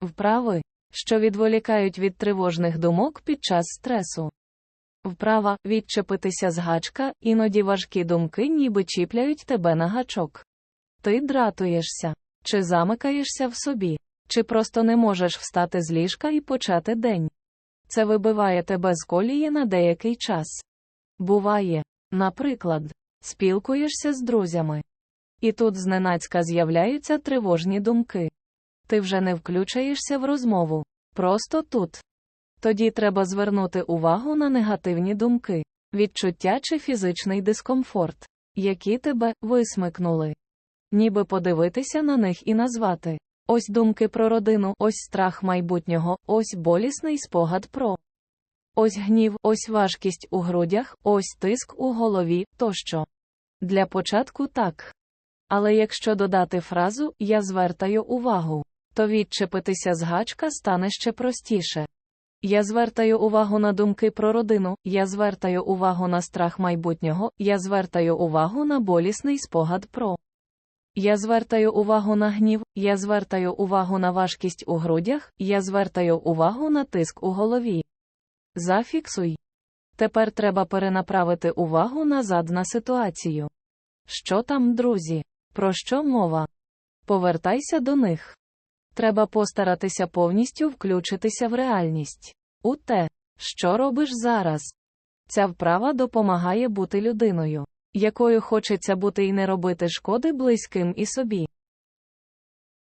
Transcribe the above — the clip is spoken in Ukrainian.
Вправи, що відволікають від тривожних думок під час стресу. Вправа відчепитися з гачка, іноді важкі думки ніби чіпляють тебе на гачок. Ти дратуєшся, чи замикаєшся в собі, чи просто не можеш встати з ліжка і почати день. Це вибиває тебе з колії на деякий час. Буває, наприклад, спілкуєшся з друзями. І тут зненацька з'являються тривожні думки. Ти вже не включаєшся в розмову, просто тут. Тоді треба звернути увагу на негативні думки, відчуття чи фізичний дискомфорт, які тебе висмикнули. Ніби подивитися на них і назвати. Ось думки про родину, ось страх майбутнього, ось болісний спогад про. Ось гнів, ось важкість у грудях, ось тиск у голові тощо. Для початку так. Але якщо додати фразу Я звертаю увагу, то відчепитися з гачка стане ще простіше. Я звертаю увагу на думки про родину, я звертаю увагу на страх майбутнього, я звертаю увагу на болісний спогад про. Я звертаю увагу на гнів, я звертаю увагу на важкість у грудях, я звертаю увагу на тиск у голові. Зафіксуй. Тепер треба перенаправити увагу назад на ситуацію. Що там, друзі? Про що мова? Повертайся до них. Треба постаратися повністю включитися в реальність. У те, що робиш зараз. Ця вправа допомагає бути людиною, якою хочеться бути і не робити шкоди близьким і собі.